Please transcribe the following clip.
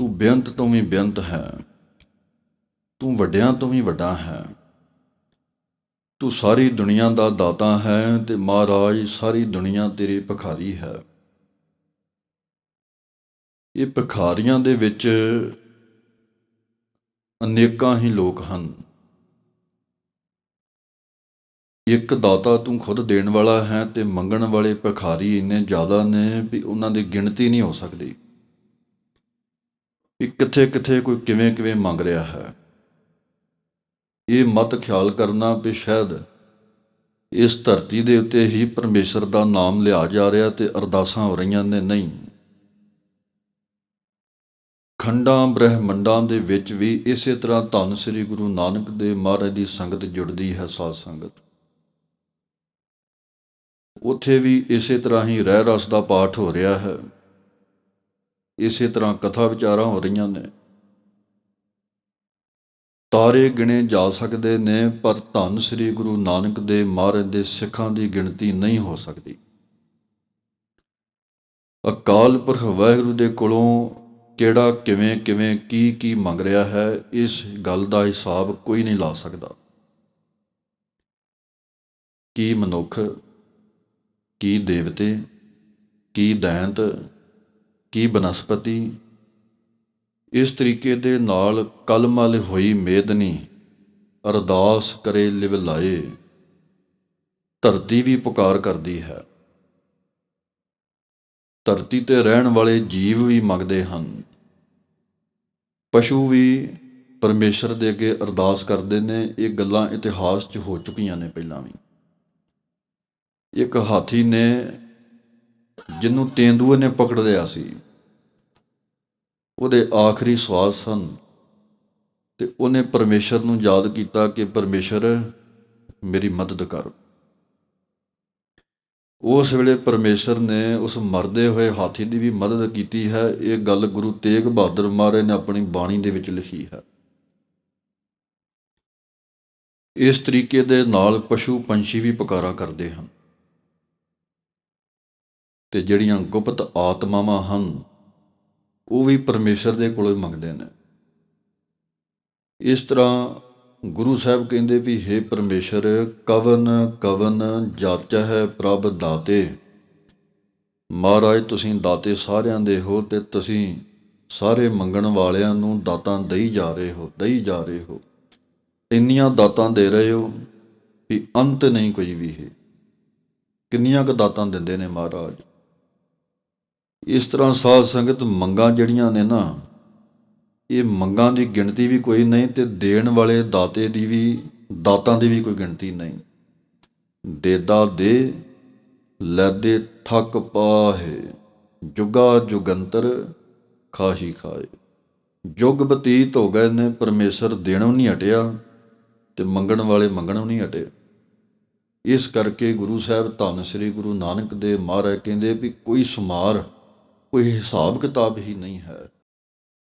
ਤੂੰ ਬੇਅੰਤ ਤੋਂ ਵੀ ਬੇਅੰਤ ਹੈ। ਤੂੰ ਵੱਡਿਆਂ ਤੋਂ ਵੀ ਵੱਡਾ ਹੈ। ਤੂੰ ਸਾਰੀ ਦੁਨੀਆ ਦਾ ਦਾਤਾ ਹੈ ਤੇ ਮਹਾਰਾਜ ਸਾਰੀ ਦੁਨੀਆ ਤੇਰੇ ਭਖਾਰੀ ਹੈ। ਇਹ ਭਿਖਾਰੀਆਂ ਦੇ ਵਿੱਚ ਅਨੇਕਾਂ ਹੀ ਲੋਕ ਹਨ। ਇੱਕ ਦਾਤਾ ਤੂੰ ਖੁਦ ਦੇਣ ਵਾਲਾ ਹੈ ਤੇ ਮੰਗਣ ਵਾਲੇ ਭਿਖਾਰੀ ਇੰਨੇ ਜ਼ਿਆਦਾ ਨੇ ਵੀ ਉਹਨਾਂ ਦੀ ਗਿਣਤੀ ਨਹੀਂ ਹੋ ਸਕਦੀ। ਵੀ ਕਿੱਥੇ ਕਿੱਥੇ ਕੋਈ ਕਿਵੇਂ ਕਿਵੇਂ ਮੰਗ ਰਿਹਾ ਹੈ। ਇਹ ਮਤ ਖਿਆਲ ਕਰਨਾ ਵੀ ਸ਼ਾਇਦ ਇਸ ਧਰਤੀ ਦੇ ਉੱਤੇ ਹੀ ਪਰਮੇਸ਼ਰ ਦਾ ਨਾਮ ਲਿਆ ਜਾ ਰਿਹਾ ਤੇ ਅਰਦਾਸਾਂ ਹੋ ਰਹੀਆਂ ਨੇ, ਨਹੀਂ। ਖੰਡਾਂ, ਬ੍ਰਹਿਮੰਡਾਂ ਦੇ ਵਿੱਚ ਵੀ ਇਸੇ ਤਰ੍ਹਾਂ ਧੰਨ ਸ੍ਰੀ ਗੁਰੂ ਨਾਨਕ ਦੇ ਮਹਾਰਾਜ ਦੀ ਸੰਗਤ ਜੁੜਦੀ ਹੈ, ਸਾਧ ਸੰਗਤ। ਉੱਥੇ ਵੀ ਇਸੇ ਤਰ੍ਹਾਂ ਹੀ ਰਹਿ ਰਸ ਦਾ ਪਾਠ ਹੋ ਰਿਹਾ ਹੈ। ਇਸੇ ਤਰ੍ਹਾਂ ਕਥਾ ਵਿਚਾਰਾਂ ਹੋ ਰਹੀਆਂ ਨੇ। ਤਾਰੇ ਗਿਣੇ ਜਾ ਸਕਦੇ ਨੇ, ਪਰ ਧੰਨ ਸ੍ਰੀ ਗੁਰੂ ਨਾਨਕ ਦੇ ਮਹਾਰਾਜ ਦੇ ਸਿੱਖਾਂ ਦੀ ਗਿਣਤੀ ਨਹੀਂ ਹੋ ਸਕਦੀ। ਅਕਾਲ ਪੁਰਖ ਵਾਹਿਗੁਰੂ ਦੇ ਕੋਲੋਂ ਕਿਹੜਾ ਕਿਵੇਂ ਕਿਵੇਂ, ਕੀ ਕੀ ਮੰਗ ਰਿਹਾ ਹੈ, ਇਸ ਗੱਲ ਦਾ ਹਿਸਾਬ ਕੋਈ ਨਹੀਂ ਲਾ ਸਕਦਾ। ਕੀ ਮਨੁੱਖ, ਕੀ ਦੇਵਤੇ, ਕੀ ਦੈਂਤ ਕੀ ਬਨਸਪਤੀ? ਇਸ ਤਰੀਕੇ ਦੇ ਨਾਲ ਕਲਮਲ ਹੋਈ ਮੇਦਨੀ ਅਰਦਾਸ ਕਰੇ ਲਿਵ ਲਾਏ, ਧਰਤੀ ਵੀ ਪੁਕਾਰ ਕਰਦੀ ਹੈ। ਧਰਤੀ ਤੇ ਰਹਿਣ ਵਾਲੇ ਜੀਵ ਵੀ ਮੰਗਦੇ ਹਨ। ਪਸ਼ੂ ਵੀ ਪਰਮੇਸ਼ਰ ਦੇ ਅੱਗੇ ਅਰਦਾਸ ਕਰਦੇ ਨੇ, ਇਹ ਗੱਲਾਂ ਇਤਿਹਾਸ 'ਚ ਹੋ ਚੁੱਕੀਆਂ ਨੇ ਪਹਿਲਾਂ ਵੀ। ਇੱਕ ਹਾਥੀ ਨੇ ਜਿਹਨੂੰ ਤੇਂਦੂਏ ਨੇ ਪਕੜ ਲਿਆ ਸੀ, ਉਹਦੇ ਆਖਰੀ ਸਵਾਸ ਸਨ। ਤੇ ਉਹਨੇ ਪਰਮੇਸ਼ਰ ਨੂੰ ਯਾਦ ਕੀਤਾ ਕਿ ਪਰਮੇਸ਼ਰ, ਮੇਰੀ ਮਦਦ ਕਰ। ਉਸ ਵੇਲੇ ਪਰਮੇਸ਼ਰ ਨੇ ਉਸ ਮਰਦੇ ਹੋਏ ਹਾਥੀ ਦੀ ਵੀ ਮਦਦ ਕੀਤੀ ਹੈ। ਇਹ ਗੱਲ ਗੁਰੂ ਤੇਗ ਬਹਾਦਰ ਮਹਾਰਾਜ ਨੇ ਆਪਣੀ ਬਾਣੀ ਦੇ ਵਿੱਚ ਲਿਖੀ ਹੈ। ਇਸ ਤਰੀਕੇ ਦੇ ਨਾਲ ਪਸ਼ੂ ਪੰਛੀ ਵੀ ਪੁਕਾਰਾ ਕਰਦੇ ਹਨ। ਤੇ ਜਿਹੜੀਆਂ ਗੁਪਤ ਆਤਮਾਵਾਂ ਹਨ, ਉਹ ਵੀ ਪਰਮੇਸ਼ਰ ਦੇ ਕੋਲੋਂ ਮੰਗਦੇ ਨੇ। ਇਸ ਤਰ੍ਹਾਂ ਗੁਰੂ ਸਾਹਿਬ ਕਹਿੰਦੇ ਵੀ हे ਪਰਮੇਸ਼ਰ, ਕਵਨ ਕਵਨ ਜਾਚ ਹੈ ਪ੍ਰਭ ਦਾਤੇ। ਮਹਾਰਾਜ, ਤੁਸੀਂ ਦਾਤੇ ਸਾਰਿਆਂ ਦੇ ਹੋ ਤੇ ਤੁਸੀਂ ਸਾਰੇ ਮੰਗਣ ਵਾਲਿਆਂ ਨੂੰ ਦਾਤਾਂ ਦੇਈ ਜਾ ਰਹੇ ਹੋ, ਦੇਈ ਜਾ ਰਹੇ ਹੋ। ਇੰਨੀਆਂ ਦਾਤਾਂ ਦੇ ਰਹੇ ਹੋ ਵੀ ਅੰਤ ਨਹੀਂ ਕੋਈ ਵੀ ਹੈ। ਕਿੰਨੀਆਂ ਕੁ ਦਾਤਾਂ ਦਿੰਦੇ ਨੇ ਮਹਾਰਾਜ? ਇਸ ਤਰ੍ਹਾਂ ਸਾਧ ਸੰਗਤ ਮੰਗਾਂ ਜਿਹੜੀਆਂ ਨੇ ਨਾ, ਇਹ ਮੰਗਾਂ ਦੀ ਗਿਣਤੀ ਵੀ ਕੋਈ ਨਹੀਂ ਤੇ ਦੇਣ ਵਾਲੇ ਦਾਤੇ ਦੀ ਵੀ, ਦਾਤਾਂ ਦੀ ਵੀ ਕੋਈ ਗਿਣਤੀ ਨਹੀਂ। ਦੇਦਾ ਦੇ, ਲੈਦੇ ਥੱਕ ਪਾਹੇ, ਜੁਗਾ ਜੁਗੰਤਰ ਖਾਹੀ ਖਾਏ। ਜੁਗ ਬਤੀਤ ਹੋ ਗਏ ਨੇ, ਪਰਮੇਸ਼ਰ ਦੇਣੋਂ ਨਹੀਂ ਹਟਿਆ ਤੇ ਮੰਗਣ ਵਾਲੇ ਮੰਗਣੋਂ ਨਹੀਂ ਹਟੇ। ਇਸ ਕਰਕੇ ਗੁਰੂ ਸਾਹਿਬ ਧੰਨ ਸ੍ਰੀ ਗੁਰੂ ਨਾਨਕ ਦੇਵ ਮਹਾਰਾਜ ਕਹਿੰਦੇ ਵੀ ਕੋਈ ਸੁਮਾਰ ਕੋਈ ਹਿਸਾਬ ਕਿਤਾਬ ਹੀ ਨਹੀਂ ਹੈ।